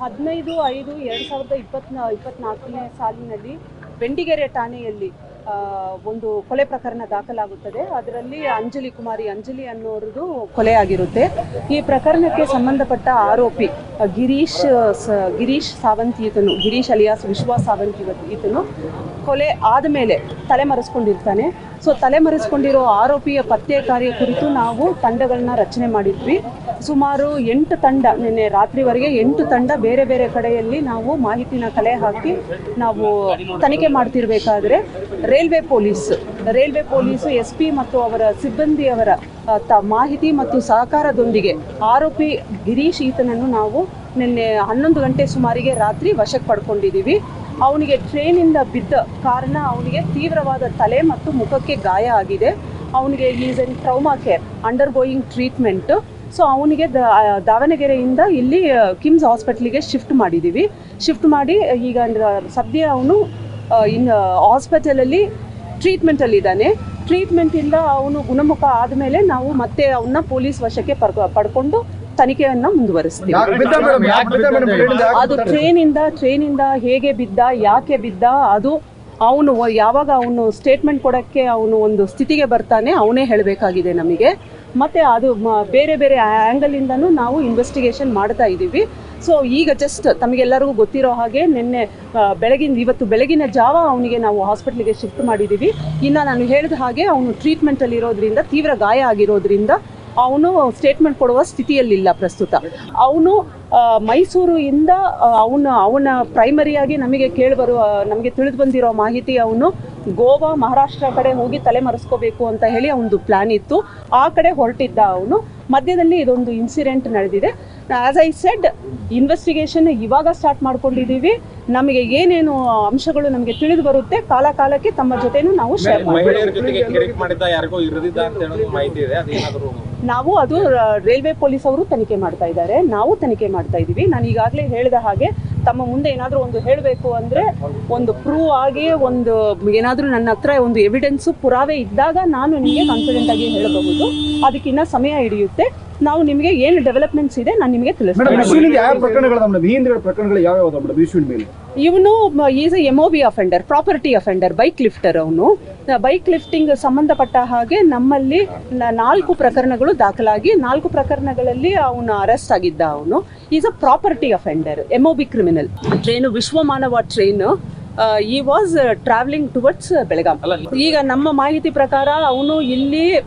ಹದಿನೈದು, ಐದು, ಎರಡು ಸಾವಿರದ ಇಪ್ಪತ್ನ, ಇಪ್ಪತ್ನಾಲ್ಕನೇ ಸಾಲಿನಲ್ಲಿ ಬೆಂಡಿಗೆರೆ ಠಾಣೆಯಲ್ಲಿ ಒಂದು ಕೊಲೆ ಪ್ರಕರಣ ದಾಖಲಾಗುತ್ತದೆ. ಅದರಲ್ಲಿ ಅಂಜಲಿ ಕುಮಾರಿ, ಅಂಜಲಿ ಅನ್ನೋರದು ಕೊಲೆ ಆಗಿರುತ್ತೆ. ಈ ಪ್ರಕರಣಕ್ಕೆ ಸಂಬಂಧಪಟ್ಟ ಆರೋಪಿ ಗಿರೀಶ್ ಗಿರೀಶ್ ಸಾವಂತ್ ಈತನು, ಗಿರೀಶ್ ಅಲಿಯಾಸ್ ವಿಶ್ವಾಸ್ ಸಾವಂತ್ ಈತನು ಕೊಲೆ ಆದ ಮೇಲೆ ತಲೆಮರೆಸ್ಕೊಂಡಿರ್ತಾನೆ. ಸೊ ತಲೆಮರೆಸ್ಕೊಂಡಿರೋ ಆರೋಪಿಯ ಪತ್ತೆ ಕಾರ್ಯ ಕುರಿತು ನಾವು ತಂಡಗಳನ್ನ ರಚನೆ ಮಾಡಿದ್ವಿ. ಸುಮಾರು ಎಂಟು ತಂಡ, ನಿನ್ನೆ ರಾತ್ರಿವರೆಗೆ ಎಂಟು ತಂಡ ಬೇರೆ ಬೇರೆ ಕಡೆಯಲ್ಲಿ ನಾವು ಮಾಹಿತಿನ ಕಲೆ ಹಾಕಿ ನಾವು ತನಿಖೆ ಮಾಡ್ತಿರ್ಬೇಕಾದ್ರೆ railway police, railway police S P ಮತ್ತು ಅವರ ಸಿಬ್ಬಂದಿಯವರ ಮಾಹಿತಿ ಮತ್ತು ಸಹಕಾರದೊಂದಿಗೆ ಆರೋಪಿ ಗಿರೀಶ್ ಈತನನ್ನು ನಾವು ನಿನ್ನೆ ಹನ್ನೊಂದು ಗಂಟೆ ಸುಮಾರಿಗೆ ರಾತ್ರಿ ವಶಕ್ಕೆ ಪಡ್ಕೊಂಡಿದ್ದೀವಿ. ಅವನಿಗೆ ಟ್ರೈನಿಂದ ಬಿದ್ದ ಕಾರಣ ಅವನಿಗೆ ತೀವ್ರವಾದ ತಲೆ ಮತ್ತು ಮುಖಕ್ಕೆ ಗಾಯ ಆಗಿದೆ. ಅವನಿಗೆ is in trauma care undergoing treatment so ಅವನಿಗೆ ದಾವಣಗೆರೆಯಿಂದ ಇಲ್ಲಿ ಕಿಮ್ಸ್ ಹಾಸ್ಪಿಟ್ಲಿಗೆ ಶಿಫ್ಟ್ ಮಾಡಿದ್ದೀವಿ. ಶಿಫ್ಟ್ ಮಾಡಿ, ಈಗ ಸದ್ಯ ಅವನು ಇನ್ ಹಾಸ್ಪಿಟಲಲ್ಲಿ ಟ್ರೀಟ್ಮೆಂಟಲ್ಲಿದ್ದಾನೆ ಟ್ರೀಟ್ಮೆಂಟಿಂದ ಅವನು ಗುಣಮುಖ ಆದಮೇಲೆ ನಾವು ಮತ್ತೆ ಅವನ್ನ ಪೊಲೀಸ್ ವಶಕ್ಕೆ ಪಡ್ಕೊ, ಪಡ್ಕೊಂಡು ತನಿಖೆಯನ್ನು ಮುಂದುವರಿಸ್ತೀವಿ. ಅದು ಟ್ರೈನಿಂದ ಟ್ರೈನಿಂದ ಹೇಗೆ ಬಿದ್ದ ಯಾಕೆ ಬಿದ್ದ ಅದು ಅವನು ಯಾವಾಗ ಅವನು ಸ್ಟೇಟ್ಮೆಂಟ್ ಕೊಡೋಕ್ಕೆ ಅವನು ಒಂದು ಸ್ಥಿತಿಗೆ ಬರ್ತಾನೆ ಅವನೇ ಹೇಳಬೇಕಾಗಿದೆ ನಮಗೆ. ಮತ್ತು ಅದು ಮ- ಬೇರೆ ಬೇರೆ ಆ್ಯಂಗಲಿಂದನೂ ನಾವು ಇನ್ವೆಸ್ಟಿಗೇಷನ್ ಮಾಡ್ತಾ ಇದ್ದೀವಿ. ಸೊ ಈಗ ಜಸ್ಟ್ ತಮಗೆಲ್ಲರಿಗೂ ಗೊತ್ತಿರೋ ಹಾಗೆ ನಿನ್ನೆ ಬೆಳಗಿನ ಇವತ್ತು ಬೆಳಗಿನ ಜಾವ ಅವನಿಗೆ ನಾವು ಹಾಸ್ಪಿಟ್ಲಿಗೆ ಶಿಫ್ಟ್ ಮಾಡಿದ್ದೀವಿ. ಇನ್ನು ನಾನು ಹೇಳಿದ ಹಾಗೆ ಅವನು ಟ್ರೀಟ್ಮೆಂಟಲ್ಲಿ ಇರೋದ್ರಿಂದ ತೀವ್ರ ಗಾಯ ಆಗಿರೋದ್ರಿಂದ ಅವನು ಸ್ಟೇಟ್ಮೆಂಟ್ ಕೊಡುವ ಸ್ಥಿತಿಯಲ್ಲಿಲ್ಲ ಪ್ರಸ್ತುತ. ಅವನು ಮೈಸೂರು ಇಂದ ಅವನ ಅವನ ಪ್ರೈಮರಿಯಾಗಿ ನಮಗೆ ಕೇಳಿಬರುವ ನಮಗೆ ತಿಳಿದು ಬಂದಿರೋ ಮಾಹಿತಿ ಅವನು ಗೋವಾ ಮಹಾರಾಷ್ಟ್ರ ಕಡೆ ಹೋಗಿ ತಲೆ ಮರೆಸ್ಕೋಬೇಕು ಅಂತ ಹೇಳಿ ಅವನದು ಪ್ಲಾನ್ ಇತ್ತು. ಆ ಕಡೆ ಹೊರಟಿದ್ದ ಅವನು. ಮಧ್ಯದಲ್ಲಿ ಇದೊಂದು ಇನ್ಸಿಡೆಂಟ್ ನಡೆದಿದೆ. ಆಸ್ ಐ ಸೆಡ್ ಇನ್ವೆಸ್ಟಿಗೇಷನ್ ಇವಾಗ ಸ್ಟಾರ್ಟ್ ಮಾಡ್ಕೊಂಡಿದ್ದೀವಿ. ನಮಗೆ ಏನೇನು ಅಂಶಗಳು ನಮಗೆ ತಿಳಿದು ಬರುತ್ತೆ ಕಾಲ ಕಾಲಕ್ಕೆ ತಮ್ಮ ಜೊತೆನೂ ನಾವು ಶೇರ್ ಮಾಡ್ತೀವಿ ನಾವು ಅದು ರೈಲ್ವೆ ಪೊಲೀಸ್ ಅವರು ತನಿಖೆ ಮಾಡ್ತಾ ಇದ್ದಾರೆ. ನಾವು ತನಿಖೆ ಮಾಡ್ತಾ ಇದ್ದೀವಿ ನಾನು ಈಗಾಗಲೇ ಹೇಳಿದ ಹಾಗೆ ತಮ್ಮ ಮುಂದೆ ಏನಾದರೂ ಒಂದು ಹೇಳಬೇಕು ಅಂದರೆ ಒಂದು ಪ್ರೂವ್ ಆಗಿ ಒಂದು ಏನಾದರೂ ನನ್ನ ಹತ್ರ ಒಂದು ಎವಿಡೆನ್ಸು ಪುರಾವೆ ಇದ್ದಾಗ ನಾನು ನಿಮಗೆ ಕಾನ್ಫಿಡೆಂಟ್ ಆಗಿ ಹೇಳಬಹುದು. ಅದಕ್ಕಿನ್ನ ಸಮಯ ಹಿಡಿಯುತ್ತೆ. ನಾವು ನಿಮಗೆ ಏನು ಡೆವಲಪ್ಮೆಂಟ್ಸ್ ಇದೆ ನಾನು ನಿಮಗೆ ತಿಳಿಸ್ತೇನೆ. ಇವನು is a M B offender property offender bike lifter ಅವನು. ಬೈಕ್ ಲಿಫ್ಟಿಂಗ್ ಸಂಬಂಧಪಟ್ಟ ಹಾಗೆ ನಮ್ಮಲ್ಲಿ ನ- ನಾಲ್ಕು ಪ್ರಕರಣಗಳು ದಾಖಲಾಗಿ ನಾಲ್ಕು ಪ್ರಕರಣಗಳಲ್ಲಿ ಅವನು ಅರೆಸ್ಟ್ ಆಗಿದ್ದ ಅವನು. Is a property offender B criminal train Vishwamanava train he was travelling towards Belgaum ಈಗ ನಮ್ಮ ಮಾಹಿತಿ ಪ್ರಕಾರ ಅವನು ಇಲ್ಲಿ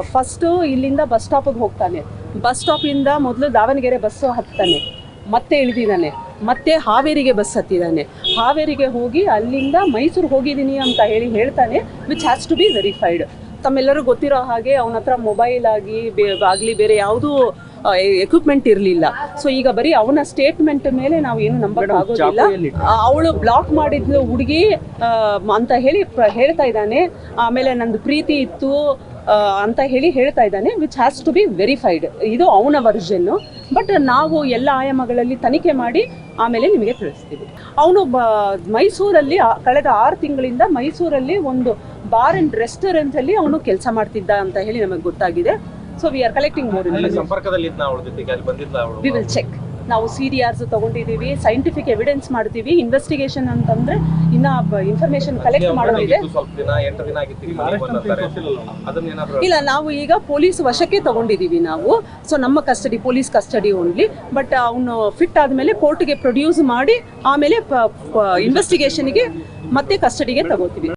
ಫಸ್ಟು ಇಲ್ಲಿಂದ ಬಸ್ ಸ್ಟಾಪಿಗೆ ಹೋಗ್ತಾನೆ. ಬಸ್ ಸ್ಟಾಪಿಂದ ಮೊದಲು ದಾವಣಗೆರೆ ಬಸ್ಸು ಹತ್ತಾನೆ. ಮತ್ತೆ ಇಳಿದಿದ್ದಾನೆ. ಮತ್ತೆ ಹಾವೇರಿಗೆ ಬಸ್ ಹತ್ತಿದ್ದಾನೆ ಹಾವೇರಿಗೆ ಹೋಗಿ ಅಲ್ಲಿಂದ ಮೈಸೂರು ಹೋಗಿದ್ದೀನಿ ಅಂತ ಹೇಳಿ ಹೇಳ್ತಾನೆ which has to be verified ತಮ್ಮೆಲ್ಲರೂ ಗೊತ್ತಿರೋ ಹಾಗೆ ಅವನ ಹತ್ರ ಮೊಬೈಲ್ ಆಗಿ ಬೇ ಆಗಲಿ ಬೇರೆ ಯಾವುದೂ ಎಕ್ವಿಪ್ಮೆಂಟ್ ಇರಲಿಲ್ಲ. ಸೊ ಈಗ ಬರೀ ಅವನ ಸ್ಟೇಟ್ಮೆಂಟ್ ಮೇಲೆ ನಾವು ಏನು ನಂಬರ್ ಆಗೋದಿಲ್ಲ ಅವಳು ಬ್ಲಾಕ್ ಮಾಡಿದ್ಲು ಹುಡುಗಿ ಅಂತ ಹೇಳಿ ಹೇಳ್ತಾ ಇದ್ದಾನೆ. ಆಮೇಲೆ ನಂದು ಪ್ರೀತಿ ಇತ್ತು. ಅಂತ ಹೇಳಿ ಹೇಳ್ತಾ ಇದ್ದಾನೆ which has to be verified ಇದು ಅವನ ವರ್ಜನ್ ಬಟ್ ನಾವು ಎಲ್ಲ ಆಯಾಮಗಳಲ್ಲಿ ತನಿಖೆ ಮಾಡಿ ಆಮೇಲೆ ನಿಮಗೆ ತಿಳಿಸ್ತೀವಿ. ಅವನು ಬ ಮೈಸೂರಲ್ಲಿ ಕಳೆದ ಆರು ತಿಂಗಳಿಂದ ಮೈಸೂರಲ್ಲಿ ಒಂದು ಬಾರ್ ಅಂಡ್ ರೆಸ್ಟೋರೆಂಟ್ ಅಲ್ಲಿ ಅವನು ಕೆಲಸ ಮಾಡ್ತಿದ್ದ ಅಂತ ಹೇಳಿ ನಮಗೆ ಗೊತ್ತಾಗಿದೆ. So we are collecting more we will check ನಾವು ಸಿ ಡಿ ಆರ್ಸ್ ತಗೊಂಡಿದ್ದೀವಿ ಸೈಂಟಿಫಿಕ್ ಎವಿಡೆನ್ಸ್ ಮಾಡ್ತೀವಿ ಇನ್ವೆಸ್ಟಿಗೇಷನ್ ಅಂತಂದ್ರೆ ಇನ್ನ ಇನ್ಫಾರ್ಮೇಶನ್ ಕಲೆಕ್ಟ್ ಮಾಡೋದಿದೆ. ಇಲ್ಲ ನಾವು ಈಗ ಪೊಲೀಸ್ ವಶಕ್ಕೆ ತಗೊಂಡಿದ್ದೀವಿ ನಾವು. ಸೊ ನಮ್ಮ custody police custody only but ಅವನು ಫಿಟ್ ಆದಮೇಲೆ ಕೋರ್ಟ್ಗೆ ಪ್ರೊಡ್ಯೂಸ್ ಮಾಡಿ ಆಮೇಲೆ ಇನ್ವೆಸ್ಟಿಗೇಷನ್ಗೆ ಮತ್ತೆ ಕಸ್ಟಡಿಗೆ ತಗೋತೀವಿ.